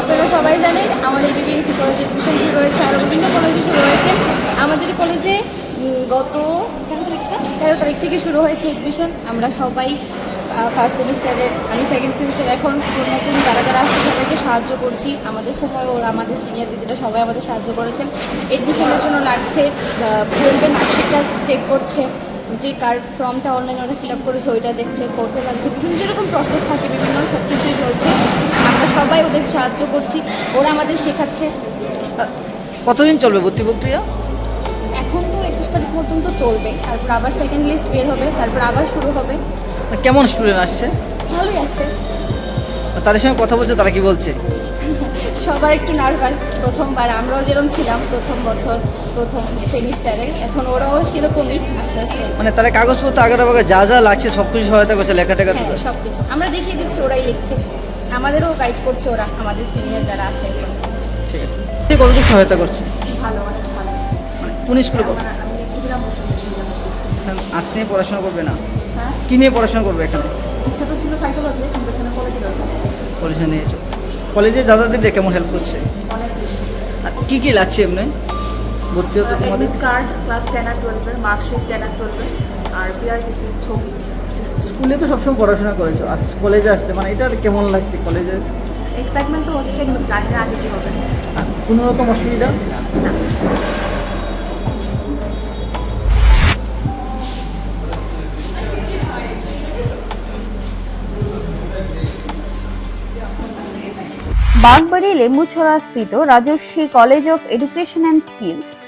আপনারা সবাই জানেন, আমাদের বিবিএসসি কলেজে এডমিশন শুরু হয়েছে আরও বিভিন্ন কলেজে শুরু হয়েছে। আমাদের কলেজে গত তেরো তারিখ থেকে শুরু হয়েছে এডমিশন আমরা সবাই ফার্স্ট সেমিস্টারে আমি সেকেন্ড সেমিস্টার এখন নতুন যারা যারা আসছে, সবাইকে সাহায্য করছি। আমাদের সময় ওরা আমাদের সিনিয়র দিদিরা সবাই আমাদের সাহায্য করেছেন। এডমিশনের জন্য লাগছে টুয়েলভের মার্কশিটটা চেক করছে। যে কার ফর্মটা অনলাইনে ওরা ফিল আপ করেছে, ওইটা দেখছে ফটো লাগছে বিভিন্ন যেরকম প্রসেস থাকে, বিভিন্ন সব কিছুই চলছে। সবাই ওদের সাহায্য করছি। ওরা আমাদের শেখাচ্ছে। কতদিন চলবে ভর্তি প্রক্রিয়া? এখন তো একুশ তারিখ পর্যন্ত চলবে। তারপর আবার সেকেন্ড লিস্ট বের হবে তারপর আবার শুরু হবে। কেমন স্টুডেন্ট আসছে? ভালোই আসছে। তাদের সঙ্গে কথা বলছে তারা কি বলছে? সবার একটু নার্ভাস প্রথমবার আমরাও যেরকম ছিলাম প্রথম বছর প্রথম সেমিস্টারে এখন ওরাও সেরকমই আস্তে আস্তে। মানে তারা কাগজপত্র আগে যা যা লাগছে সব কিছু সহায়তা করছে লেখা টেখা হ্যাঁ সব কিছু আমরা দেখিয়ে দিচ্ছি ওরাই লিখছে। আমাদেরও গাইড করছে ওরা আমাদের সিনিয়র যারা আছে ঠিক আছে। কতটুকু সহায়তা করছে? ভালো মানে কোন স্কুলে পড়ো? আমার- আমি ক্ষুদিরাম বসু মিশন স্কুল এখানে আর্টস নিয়ে পড়াশোনা করবে না? হ্যাঁ? কি নিয়ে পড়াশোনা করবে এখানে? ইচ্ছা তো ছিল সাইকোলজি কিন্তু এখানে পলিটিক্যাল সায়েন্স আছে। কলেজে দাদাদের কেমন হেল্প করছে? অনেক বেশি। আর কি কি লাগছে এমনি? ভর্তি হতে তোমাদের? কার্ড ক্লাস টেন আর টুয়েলভের মার্কশিট টেন আর টুয়েলভের আর পিআরটিসির ছবি। স্কুলে তো সবসময় পড়াশোনা করেছ। আর কলেজে আসতে মানে এটা কেমন লাগছে কলেজে? এক্সাইটমেন্ট তো হচ্ছে কিন্তু জানি না আগে কী হবে। কোনো রকম অসুবিধা? বাগবাড়ি লেম্বুছড়া স্থিত Rajaswi college of education and skill